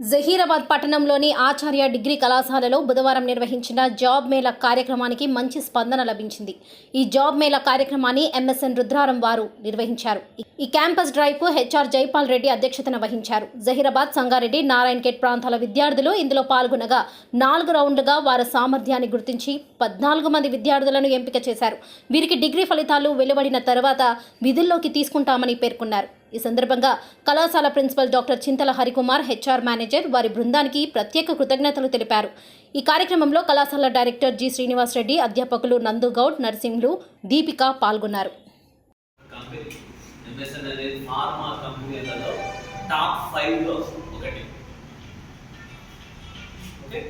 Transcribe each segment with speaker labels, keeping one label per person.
Speaker 1: జహీరాబాద్ పట్టణంలోని ఆచార్య డిగ్రీ కళాశాలలో బుధవారం నిర్వహించిన జాబ్ మేళా కార్యక్రమానికి మంచి స్పందన లభించింది. ఈ జాబ్ మేళా కార్యక్రమాన్ని ఎంఎస్ఎన్ రుద్రారం వారు నిర్వహించారు. ఈ క్యాంపస్ డ్రైవ్కు హెచ్ఆర్ జైపాల్ రెడ్డి అధ్యక్షతన వహించారు. జహీరాబాద్ సంగారెడ్డి నారాయణ్ గేట్ ప్రాంతాల విద్యార్థులు ఇందులో పాల్గొనగా నాలుగు రౌండ్లుగా వారి సామర్థ్యాన్ని గుర్తించి పద్నాలుగు మంది విద్యార్థులను ఎంపిక చేశారు. వీరికి డిగ్రీ ఫలితాలు వెలువడిన తర్వాత విధుల్లోకి తీసుకుంటామని పేర్కొన్నారు. ఈ సందర్భంగా కళాశాల principal doctor Chintala Harikumar HR manager వారి బృందానికి ప్రత్యేక కృతజ్ఞతలు తెలిపారు. ఈ కార్యక్రమంలో కళాశాల డైరెక్టర్ జి శ్రీనివాస్ రెడ్డి అధ్యాపకులు నందు గౌడ్ నర్సింహులు దీపిక పాల్గొన్నారు.
Speaker 2: టాప్ ఒకటి ఓకే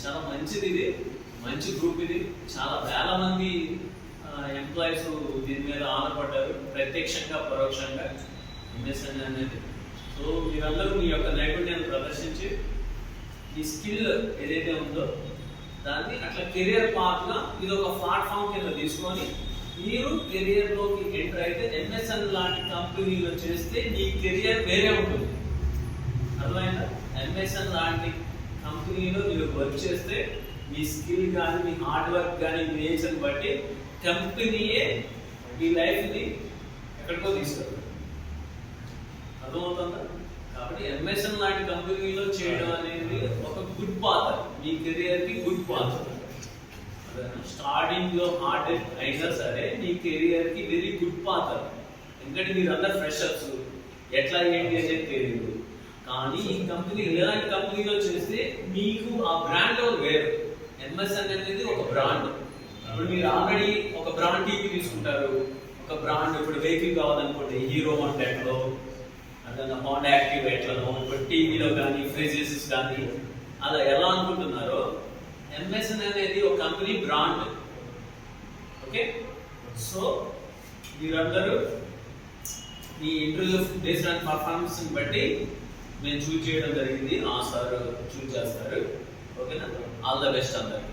Speaker 2: చాలా మంచిది ఇది. మంచి గ్రూప్ ఇది. చాలా వేల మంది ఎంప్లాయీస్ దీని మీద ఆధారపడ్డారు ప్రత్యక్షంగా పరోక్షంగా ఎంఎస్ఎన్ అనేది. సో మీరందరూ మీ యొక్క నైపుణ్యాన్ని ప్రదర్శించి ఈ స్కిల్ ఏదైతే ఉందో దాన్ని అట్లా కెరియర్ పాత్గా ఇది ఒక ప్లాట్ఫామ్ కింద తీసుకొని మీరు కెరియర్లోకి ఎంటర్ అయితే ఎంఎస్ఎన్ లాంటి కంపెనీలో చేస్తే మీ కెరియర్ వేరే ఉంటుంది. అర్థమైందా? ఎంఎస్ఎన్ లాంటి కంపెనీలో మీరు వర్క్ చేస్తే మీ స్కిల్ కానీ మీ హార్డ్ వర్క్ కానీ మీ నేచర్ బట్టి కంపెనీయే మీ లైఫ్ని ఎక్కడికో తీసుకెళ్తుంది. అర్థమవుతుందా? కాబట్టి ఎంఎస్ఎన్ లాంటి కంపెనీలో చేయడం అనేది ఒక గుడ్ పాత్ మీ కెరియర్కి గుడ్ పాత్ స్టార్టింగ్లో హార్డ్ అయినా సరే మీ కెరియర్కి వెరీ గుడ్ పాత్ ఎందుకంటే మీరు అందరు ఫ్రెషర్స్ ఎట్లా ఏంటి అనేది తెలియదు కానీ ఈ కంపెనీ ఇలాంటి కంపెనీలో చేస్తే మీకు ఆ బ్రాండ్ వేరు. ఎంఎస్ఎన్ అనేది ఒక బ్రాండ్ ఇప్పుడు మీరు ఆల్రెడీ ఒక బ్రాండ్ టీవీ తీసుకుంటారు. ఒక బ్రాండ్ ఇప్పుడు వెహికల్ కావాలనుకోండి హీరో హండ్రెడ్లో అదే హోండా యాక్టివ్ ఎట్లనో ఇప్పుడు టీవీలో కానీ ఫ్రిడ్జెస్ కానీ అలా ఎలా అనుకుంటున్నారో ఎంఎస్ఎన్ అనేది ఒక కంపెనీ బ్రాండ్ ఓకే సో మీరందరూ మీ ఇంటర్వ్యూ బేస్డ్ ఆన్ పర్ఫార్మెన్స్ బట్టి మేము చూజ్ చేయడం జరిగింది. ఆ సార్ చూజ్ చేస్తారు. ఓకేనా? ఆల్ ద బెస్ట్ అందరికి.